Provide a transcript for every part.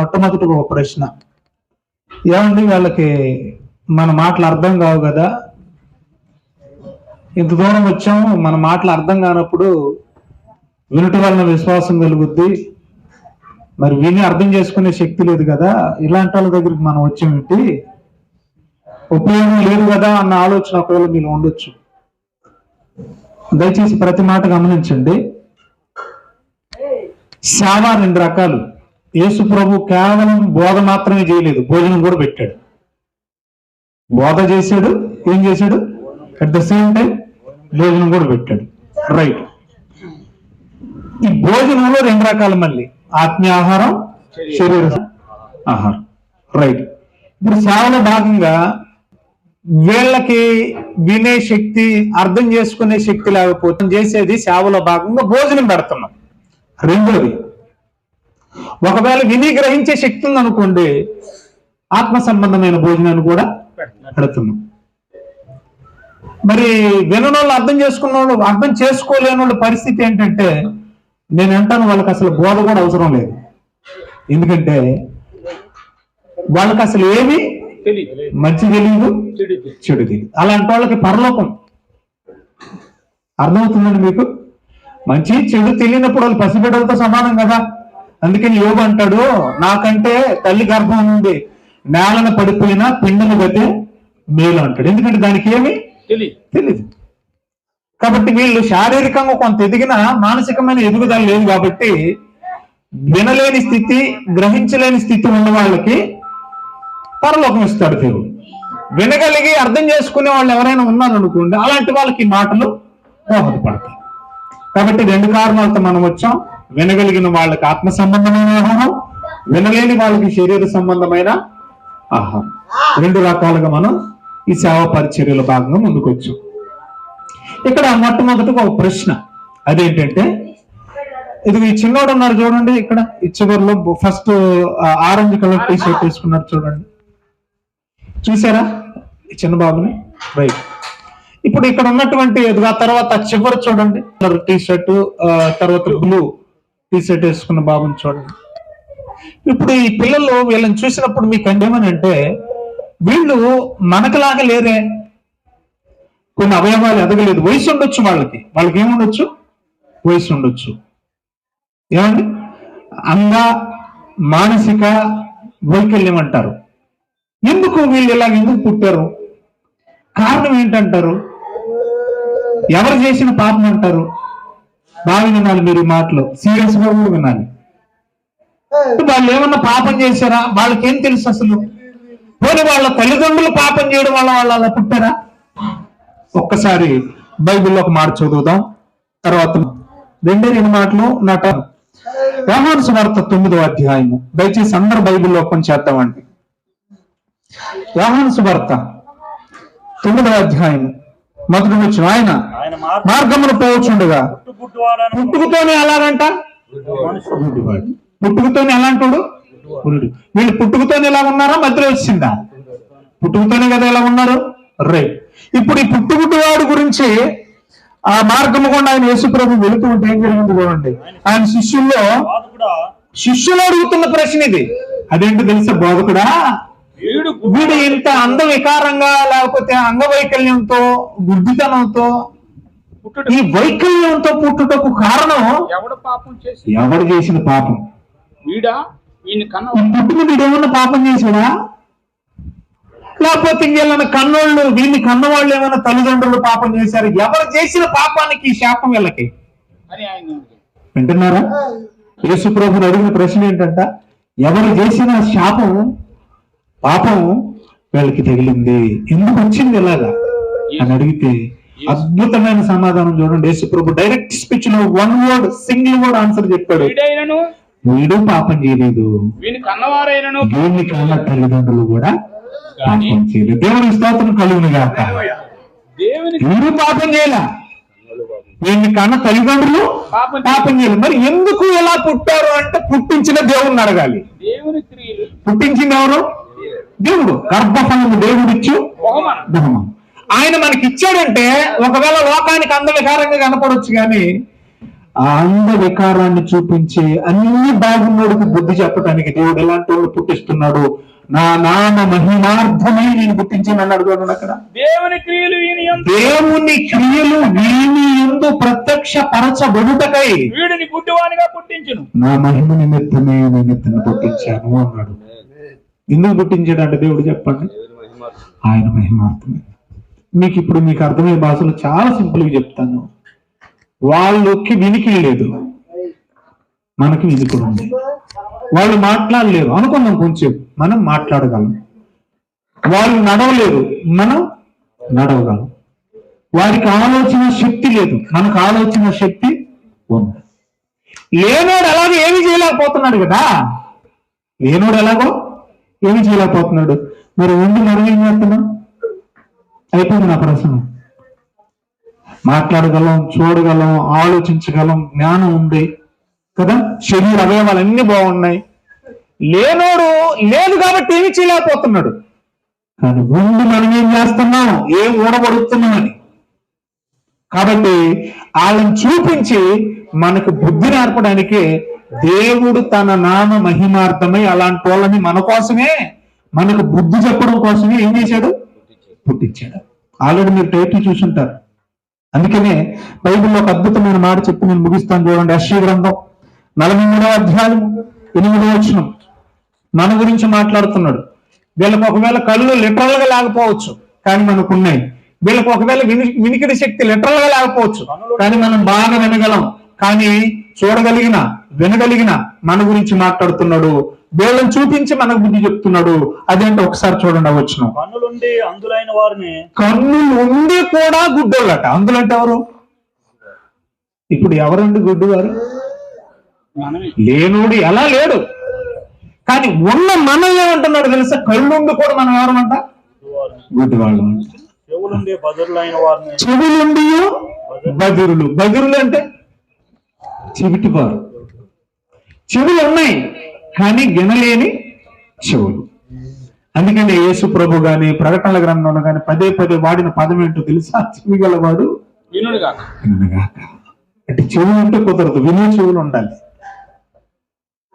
మొట్టమొదటి ఒక ప్రశ్న. ఏమండి వాళ్ళకి మన మాటలు అర్థం కావు కదా? ఇంత దూరం వచ్చాము మన మాటలు అర్థం కానప్పుడు వినుట వలన విశ్వాసం కలుగుద్ది. మరి విని అర్థం చేసుకునే శక్తి లేదు కదా? ఇలాంటి వాళ్ళ దగ్గరికి మనం వచ్చేమిటి ఉపయోగం లేదు కదా అన్న ఆలోచన ఒకవేళ మీరు ఉండొచ్చు. దయచేసి ప్రతి మాట గమనించండి. సేవ రెండు రకాలు. యేసు ప్రభు కేవలం బోధ మాత్రమే చేయలేదు భోజనం కూడా పెట్టాడు. బోధ చేశాడు ఏం చేశాడు? అట్ ద సేమ్ టైం భోజనం కూడా పెట్టాడు. రైట్ ఈ భోజనంలో రెండు రకాలు మళ్ళీ. ఆత్మీయ ఆహారం శరీర ఆహారం. రైట్ ఇప్పుడు సేవలో భాగంగా వీళ్ళకి వినే శక్తి అర్థం చేసుకునే శక్తి లేకపోతే చేసేది సేవలో భాగంగా భోజనం పెడుతున్నాం. రెండోది ఒకవేళ విని గ్రహించే శక్తి ఉందనుకోండి ఆత్మ సంబంధమైన భోజనాన్ని కూడా పెడుతున్నాం. మరి వినోళ్ళు వాళ్ళు అర్థం చేసుకున్న వాళ్ళు అర్థం చేసుకోలేని వాళ్ళ పరిస్థితి ఏంటంటే నేను అంటాను వాళ్ళకి అసలు బోధ కూడా అవసరం లేదు. ఎందుకంటే వాళ్ళకి అసలు ఏమి మంచి తెలియదు తెలియదు చెడు తెలియదు. అలాంటి వాళ్ళకి పరలోకం అర్థమవుతుందండి మీకు? మంచి చెడు తెలియనప్పుడు వాళ్ళు పసిబిడ్డలతో సమానం కదా? అందుకని యోగు అంటాడు నాకంటే తల్లి గర్భం నుండి నేలన పడిపోయిన పిండను గతే మేలు అంటాడు. ఎందుకంటే దానికి ఏమి? తెలియదు తెలియదు కాబట్టి వీళ్ళు శారీరకంగా కొంత ఎదిగిన మానసికమైన ఎదుగుదల లేదు కాబట్టి వినలేని స్థితి గ్రహించలేని స్థితి ఉన్న వాళ్ళకి పరలోకం ఇస్తాడు దేవుడు. వినగలిగి అర్థం చేసుకునే వాళ్ళు ఎవరైనా ఉన్నారనుకోండి అలాంటి వాళ్ళకి మాటలు దోహదపడతాయి కాబట్టి రెండు కారణాలతో మనం వచ్చాం. వినగలిగిన వాళ్ళకి ఆత్మ సంబంధమైన ఆహారం వినలేని వాళ్ళకి శరీర సంబంధమైన ఆహారం. రెండు రకాలుగా మనం ఈ సేవా పరిచర్యల భాగంగా ముందుకొచ్చు. ఇక్కడ మొట్టమొదటిగా ఒక ప్రశ్న. అదేంటంటే ఇది ఈ చిన్నోడు ఉన్నారు చూడండి ఇక్కడ. ఈ చివరిలో first orange colour T shirt వేసుకున్నారు చూడండి. చూసారా? ఈ చిన్న బాబుని? రైట్. ఇప్పుడు ఇక్కడ ఉన్నటువంటి ఆ తర్వాత చివరి చూడండి. టీ షర్ట్ తర్వాత బ్లూ. టీ షర్ట్ వేసుకున్న బాబుని చూడండి. ఇప్పుడు ఈ పిల్లలు వీళ్ళని చూసినప్పుడు మీకు అంటే వీళ్ళు మనకులాగా లేరే. కొన్ని అవయవాలు ఎదగలేదు. వయసు ఉండొచ్చు వాళ్ళకి. వాళ్ళకి ఏముండొచ్చు? వయసు ఉండొచ్చు. ఏమండి? అంగ మానసిక వైకల్యం అంటారు. ఎందుకు వీళ్ళు ఇలా ఎందుకు పుట్టారు? కారణం ఏంటంటారు? ఎవరు చేసిన పాపం అంటారు? బాగా వినాలి మీరు ఈ మాటలు. సీరియస్గా కూడా వినాలి. వాళ్ళు ఏమన్నా పాపం చేశారా? వాళ్ళకి ఏం తెలుసు అసలు? పోనీ వాళ్ళ తల్లిదండ్రులు పాపం చేయడం వల్ల వాళ్ళు అలా పుట్టారా? ఒక్కసారి బైబిల్లో ఒక మాట చదువుదాం. తర్వాత రెండే రెండు మాటలు నాట వ్యవహార సువార్త తొమ్మిదో అధ్యాయము. దయచేసి అందరు బైబిల్లో ఓపెన్ చేద్దామండి. వ్యవహార సువార్త తొమ్మిదో అధ్యాయము. మొదటి వచ్చిన ఆయన మార్గమును పోవచ్చుండగా. పుట్టుకతోనే ఎలాగంట. పుట్టుకతోనే ఎలాంటాడు? గురుడు వీళ్ళు పుట్టుకతోనే ఎలా ఉన్నారా? మధ్యలో వచ్చిందా పుట్టుకతోనే కదా ఎలా ఉన్నారు? రైట్ ఇప్పుడు ఈ పుట్టుగుడ్డివాడు గురించి ఆ మార్గము కూడా ఆయన యేసుప్రభు వెళుతూ ఉంటే ఏం జరిగింది చూడండి. ఆయన శిష్యుల్లో శిష్యులు అడుగుతున్న ప్రశ్న ఇది. అదేంటి తెలుసా? బోధకుడా? వీడు వీడు ఇంత అంద వికారంగా లేకపోతే అంగవైకల్యంతో గుడ్డితనంతో ఈ వైకల్యంతో పుట్టుటకు కారణం ఎవడు పాపం చేసి ఎవరు చేసిన పాపం? వీడా? వీని కన్న ఈ పుట్టుకు వీడేమన్నా పాపం చేశాడా? లేకపోతే ఇంకేమన్నా కన్నోళ్ళు వీళ్ళని కన్నవాళ్ళు ఏమైనా తల్లిదండ్రులు పాపం చేశారు? ఎవరు చేసిన పాపానికి ఈ శాపం వీళ్ళకి? వింటున్నారా? యేసు ప్రభుని అడిగిన ప్రశ్న ఏంటంట? ఎవరు చేసిన శాపం పాపం వీళ్ళకి తగిలింది. ఎందుకు వచ్చింది ఇలాగా? అని అడిగితే అద్భుతమైన సమాధానం చూడండి. యేసు ప్రభు direct స్పీచ్లో one word single word answer చెప్పాడు. వీడు పాపం చేయలేదు. కన్న తల్లిదండ్రులు కూడా పాపం చేయలేదు. దేవుని స్తోత్రం కలుగును గాక వీడు పాపం చేయలే? వీడిని కన్న తల్లిదండ్రులు పాపం చేయలేదు. మరి ఎందుకు ఎలా పుట్టారు అంటే పుట్టించిన దేవుణ్ణి అడగాలి. పుట్టించింది ఎవరు? దేవుడు గర్భఫలము దేవుడిచ్చు బహుమానం. బహుమానం. ఆయన మనకి ఇచ్చాడంటే ఒకవేళ లోకానికి అందవికారంగా కనపడొచ్చు కానీ ఆ అంధ వికారాన్ని చూపించి అన్ని బాగున్నోడికి బుద్ధి చెప్పడానికి దేవుడు ఎలాంటి వాళ్ళు పుట్టిస్తున్నాడు? నా నామ మహిమార్థమై నేను అన్నాడు చూడండి అక్కడ. దేవుని క్రియలు దేవుని క్రియలు వీని ఎందు ప్రత్యక్ష పరచబడుటకై వీడిని గుడ్డివానిగా పుట్టించును. నా మహిమ నిమిత్తమే నేను పుట్టించాను అన్నాడు. ఎందుకు పుట్టించాడంటే దేవుడు చెప్పండి. ఆయన మహిమార్థమే మీకు ఇప్పుడు మీకు అర్థమయ్యే భాషలో చాలా సింపుల్గా చెప్తాను. వాళ్ళకి వినికి లేదు మనకి వినికిడి ఉంది వాళ్ళు మాట్లాడలేరు అనుకున్నాం కొంచెం మనం మాట్లాడగలం. వాళ్ళు నడవలేరు మనం నడవగలం. వారికి ఆలోచన శక్తి లేదు. మనకు ఆలోచన శక్తి ఉంది. లేనోడు ఎలాగో ఏమి చేయలేకపోతున్నాడు కదా. లేనోడు ఎలాగో ఏమి చేయలేకపోతున్నాడు? మరి ఉండి మనం ఏం చేస్తున్నాం? అయిపోయింది నా ప్రశ్న. మాట్లాడగలం చూడగలం ఆలోచించగలం జ్ఞానం ఉంది కదా? శరీర అవయవాలు అన్ని బాగున్నాయి. లేనోడు లేదు కాబట్టి ఏమి చేయలేకపోతున్నాడు. కానీ ఉండి మనం ఏం చేస్తున్నాం? ఏం ఊడబడుతున్నామని. కాబట్టి వాళ్ళని చూపించి మనకు బుద్ధి నేర్పడానికి దేవుడు తన నామ మహిమార్థమై అలాంటి వాళ్ళని మన కోసమే మనకు బుద్ధి చెప్పడం కోసమే ఏం చేశాడు? పుట్టించాడు. ఆల్రెడీ మీరు టైటిల్ చూసుంటారు. అందుకనే బైబిల్లో ఒక అద్భుతమైన మాట చెప్పి నేను ముగిస్తాను చూడండి. అశ్వ గ్రంథం నలభై మూడవ అధ్యాయం ఎనిమిదవ వచ్చిన మన గురించి మాట్లాడుతున్నాడు. వీళ్ళకి ఒకవేళ కళ్ళు లిటరల్గా లేకపోవచ్చు కానీ మనకు ఉన్నాయి. వీళ్ళకి ఒకవేళ విని వినికిడి శక్తి లిటరల్గా లేకపోవచ్చు కానీ మనం బాగా వినగలం. కానీ చూడగలిగిన వినగలిగిన మన గురించి మాట్లాడుతున్నాడు. వీళ్ళని చూపించి మనకు బుద్ధి చెప్తున్నాడు. అదేంటో ఒకసారి చూడండి ఆ వచనం. కన్నులుండి అందులైన వారిని కన్నులు ఉండి కూడా గుడ్డోళ్ళట. అందులో అంటే ఎవరు? ఇప్పుడు ఎవరండి గుడ్డివారు? మనమే. లేనోడు ఎలా లేడు? కానీ ఉన్న మనం ఏమంటున్నాడు తెలుసా? కళ్ళుండి కూడా మనం ఎవరమంట? గుడ్డి వాళ్ళు చెవులుండి చెవులుండి బదిరులు. బదిరులు అంటే? చెవిటివారు. చెవులు ఉన్నాయి కానీ వినలేని చెవులు. అందుకని యేసు ప్రభు గాని ప్రకటనల గ్రంథంలో గాని పదే పదే వాడిన పదం ఏంటో తెలుసా? చెవి గలవాడు వినగాక. అంటే చెవులు ఉంటే కుదరదు వినే చెవులు ఉండాలి.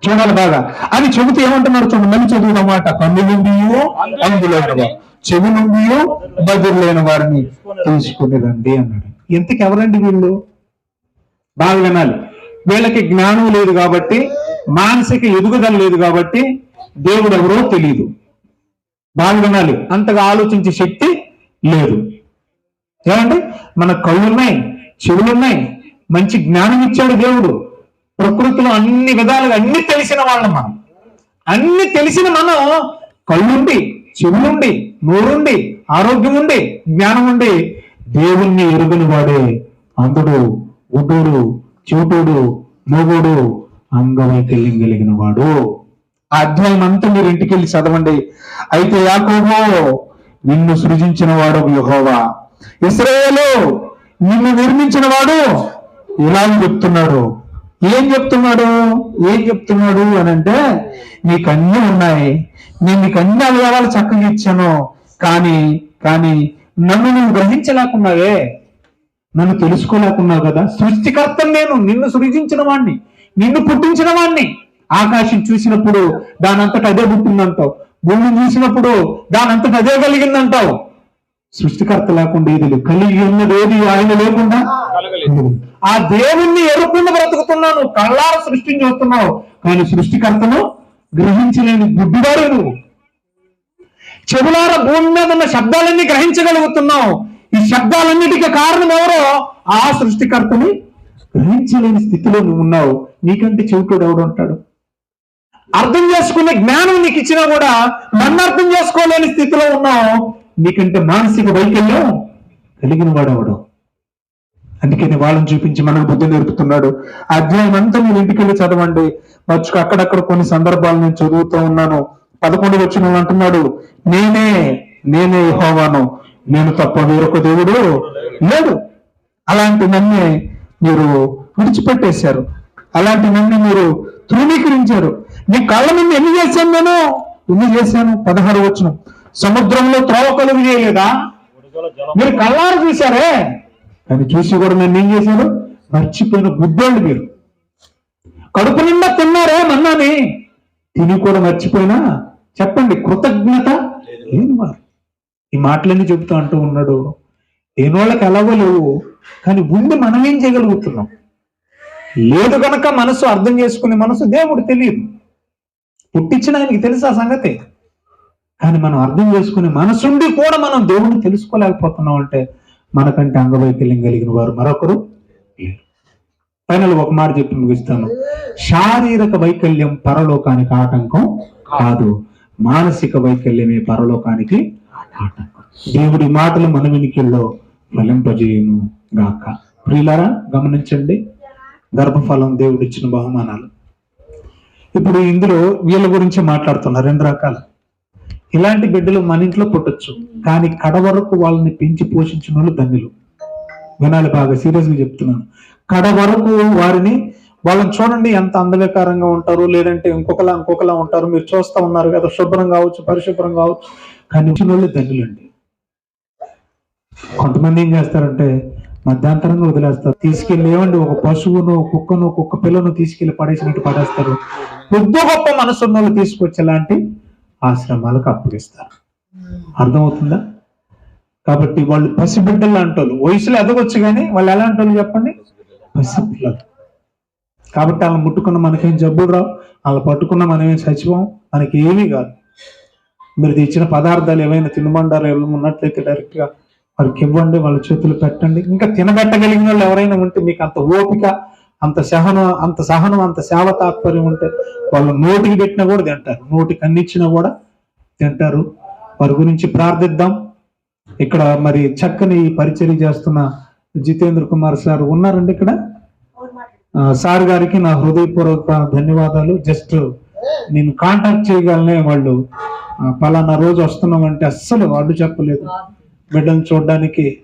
చూడాలి బాగా. అది చెబితే ఏమంటున్నారు చూడండి మళ్ళీ చదువుతాం మాట కన్ను నుండి అందులో చెవి నుండి బదురులైన వారిని తీసుకునేదండి. అన్నాడు. ఎంతకి ఎవరండి వీళ్ళు? బాగా వినాలి. వీళ్ళకి జ్ఞానం లేదు కాబట్టి మానసిక ఎదుగుదల లేదు కాబట్టి దేవుడు ఎవరో తెలియదు బాగా వినాలి అంతగా ఆలోచించే శక్తి లేదు. ఏమండి మన కళ్ళున్నాయి చెవులున్నాయి మంచి జ్ఞానం ఇచ్చాడు దేవుడు. ప్రకృతిలో అన్ని విధాలుగా అన్ని తెలిసిన వాళ్ళం మనం. అన్ని తెలిసిన మనం కళ్ళుండి చెవులుండి నోరుండి ఆరోగ్యం ఉండి జ్ఞానం ఉండి దేవుణ్ణి ఎరుగని వాడే అందుడు ఉడ్డోడు చూపుడు మోగోడు అంగవైకల్యం కలిగిన వాడు. ఆ అధ్యాయం అంతా మీరు ఇంటికి వెళ్ళి చదవండి. అయితే యాకోబో నిన్ను సృజించిన వాడు యెహోవా. ఇస్రాయేలు నిన్ను నిర్మించిన వాడు ఇలా చెప్తున్నాడు. ఏం చెప్తున్నాడు? ఏం చెప్తున్నాడు అని అంటే నీకు అన్నీ ఉన్నాయి. నేను నీకు అన్ని అవయవాలు చక్కగా ఇచ్చాను. కానీ కానీ నన్ను నువ్వు గ్రహించలేకున్నావే. నన్ను తెలుసుకోలేకున్నావు కదా? సృష్టికర్త నేను నిన్ను సృజించిన వాణ్ణి నిన్ను పుట్టించిన వాణ్ణి. ఆకాశం చూసినప్పుడు దానంతట అదే పుట్టిందంటావు. భూమిని చూసినప్పుడు దానంతట అదే కలిగిందంటావు. సృష్టికర్త లేకుండా ఏది లేదు. కలిగి ఉన్నది ఏది? ఆయన లేకుండా? ఆ దేవుణ్ణి ఎరుకుండా బ్రతుకుతున్నాను. కళ్ళార సృష్టిని చూస్తున్నావు. కానీ సృష్టికర్తను గ్రహించలేని గుడ్డివాడు నువ్వు. చెవులార భూమి మీద ఉన్న శబ్దాలన్నీ గ్రహించగలుగుతున్నావు. ఈ శబ్దాలన్నిటికీ కారణం ఎవరో ఆ సృష్టికర్తని గ్రహించలేని స్థితిలో నువ్వు ఉన్నావు. నీకంటే చెవిటోడు ఎవడు ఉంటాడు? అర్థం చేసుకునే జ్ఞానం నీకు ఇచ్చినా కూడా నన్ను అర్థం చేసుకోలేని స్థితిలో ఉన్నావు. నీకంటే మానసిక వైకల్యం కలిగిన వాడవడు అందుకని వాళ్ళని చూపించి మనకు బుద్ధి నేర్పుతున్నాడు. అధ్యాయం అంతా మీరు ఇంటికి వెళ్ళి చదవండి. మచ్చుకు అక్కడక్కడ కొన్ని సందర్భాలు నేను చదువుతూ ఉన్నాను. పదకొండు వచ్చిన అంటున్నాడు. నేనే నేనే హోవాను నేను తప్ప వేరొక దేవుడు లేడు. అలాంటి నన్ను మీరు విడిచిపెట్టేశారు. అలాంటి నన్ను మీరు ధృవీకరించారు నీ కళ్ళ మీద ఎన్ని చేశాను నేను? ఎన్ని చేశాను? పదహారు వచ్చిన సముద్రంలో త్రోవ కలుగు చేయలేదా? మీరు కళ్ళారు చూశారే? అది చూసి కూడా నన్ను ఏం చేశారు? మర్చిపోయిన గుడ్డోళ్ళు మీరు. కడుపు నిండా తిన్నారే మన్నాని తిని కూడా మర్చిపోయినా? చెప్పండి కృతజ్ఞత లేని వారు. ఈ మాటలన్నీ చెబుతూ అంటూ ఉన్నాడు లేని వాళ్ళకి ఎలాగో లేవు కానీ ఉండి మనం ఏం చేయగలుగుతున్నాం? లేదు గనక మనసు అర్థం చేసుకునే మనసు దేవుడు తెలియదు. పుట్టించిన ఆయనకి తెలుసు ఆ సంగతి. కానీ మనం అర్థం చేసుకునే మనసుండి కూడా మనం దేవుడిని తెలుసుకోలేకపోతున్నాం అంటే మనకంటే అంగవైకల్యం కలిగిన వారు మరొకరు లేరు. ఫైనల్ ఒక మాట చెప్పి ముగిస్తాను. శారీరక వైకల్యం పరలోకానికి ఆటంకం కాదు. మానసిక వైకల్యమే పరలోకానికి ఆటంకం దేవుడి మాటలు మన వెనుకల్లో ఫలింపజేయును గాక. ప్రియులారా గమనించండి. గర్భఫలం దేవుడిచ్చిన బహుమానాలు. ఇప్పుడు ఇందులో వీళ్ళ గురించి మాట్లాడుతున్నారు రెండు రకాలు ఇలాంటి బిడ్డలు మన ఇంట్లో పుట్టొచ్చు కానీ కడ వరకు వాళ్ళని పెంచి పోషించిన వాళ్ళు ధన్యులు. వినాలి బాగా సీరియస్గా చెప్తున్నాను. కడ వరకు వారిని వాళ్ళని చూడండి ఎంత అందవికారంగా ఉంటారు లేదంటే ఇంకొకలా ఇంకొకలా ఉంటారు. మీరు చూస్తా ఉన్నారు కదా శుభ్రం కావచ్చు పరిశుభ్రం కావచ్చు. కానీ వచ్చిన వాళ్ళు ధన్యులండి కొంతమంది ఏం చేస్తారంటే మధ్యాంతరంగా వదిలేస్తారు. తీసుకెళ్ళి ఏమండి ఒక పశువును కుక్కను కుక్క పిల్లను తీసుకెళ్ళి పడేసినట్టు పడేస్తారు. పెద్ద గొప్ప మనసున్న వాళ్ళు తీసుకొచ్చేలాంటి ఆశ్రమాలకు అప్పగిస్తారు. అర్థమవుతుందా? కాబట్టి వాళ్ళు పసిబిడ్డలు అంటారు వయసులో ఎదగొచ్చు కానీ వాళ్ళు ఎలా అంటారు చెప్పండి? పసిపిల్లలు. కాబట్టి వాళ్ళని ముట్టుకున్న మనకేం జబ్బులు రావు. వాళ్ళు పట్టుకున్న మనమేం చచ్చిపోం? మనకి ఏమీ కాదు. మీరు తెచ్చిన పదార్థాలు ఏవైనా తినుబండాలు ఏమైనా ఉన్నట్లయితే డైరెక్ట్గా వారికి ఇవ్వండి వాళ్ళ చేతులు పెట్టండి. ఇంకా తినబెట్టగలిగిన వాళ్ళు ఎవరైనా ఉంటే మీకు అంత ఓపిక అంత సహనం అంత సహనం అంత సేవ తాత్పర్యం ఉంటే వాళ్ళు నోటికి పెట్టినా కూడా తింటారు. నోటికి అందించినా కూడా తింటారు. వారి గురించి ప్రార్థిద్దాం. ఇక్కడ మరి చక్కని పరిచయం చేస్తున్న జితేంద్ర కుమార్ సార్ ఉన్నారండి ఇక్కడ? సార్ గారికి నా హృదయపూర్వక ధన్యవాదాలు. జస్ట్ నేను కాంటాక్ట్ చేయగలనే వాళ్ళు పలానా రోజు వస్తున్నాం అంటే అస్సలు అడ్డు చెప్పలేదు. బిడ్డను చూడడానికి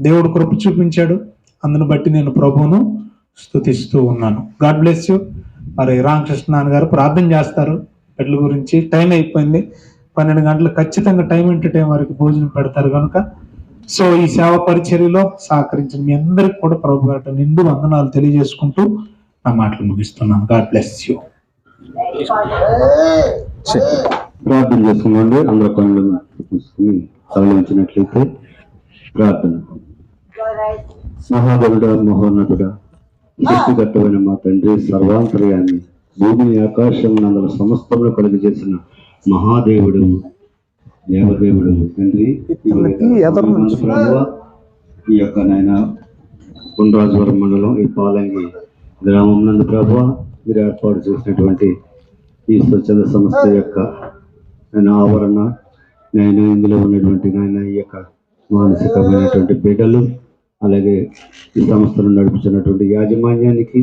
దేవుడు కృప చూపించాడు. అందును బట్టి నేను ప్రభువును స్తుతిస్తూ ఉన్నాను. God bless you. మరి రామకృష్ణ గారు ప్రార్థన చేస్తారు. బిడ్డల గురించి టైం అయిపోయింది. పన్నెండు గంటలు ఖచ్చితంగా టైం ఇంటి టైం వరకు భోజనం పెడతారు కనుక. సో ఈ సేవ పరిచర్యలో సహకరించిన మీ అందరికి కూడా ప్రభు గారు నిండు వందనాలు తెలియజేసుకుంటూ నా మాటలు ముగిస్తున్నాను. God bless you. ప్రార్థన చేసుకోండి అందరూ కళ్ళు తరలించినట్లయితే ప్రార్థన. మహాదేవుడా మహోన్నతుడా సృష్టికర్తమైన మా తండ్రి సర్వాంతర్యాన్ని భూమిని ఆకాశం నందల సమస్తములు కలుగు చేసిన మహాదేవుడు దేవదేవుడు తండ్రి ప్రభువా, ఈ యొక్క నాయన పునరాజవరం మండలం ఈ పాలంగి గ్రామం నందు ప్రభు మీరు ఏర్పాటు చేసినటువంటి ఈ స్వచ్ఛంద సంస్థ యొక్క నేను ఆవరణ నేను ఇందులో ఉన్నటువంటి నాయన ఈ యొక్క మానసికమైనటువంటి బిడ్డలు అలాగే ఈ సంస్థను నడుపుతున్నటువంటి యాజమాన్యానికి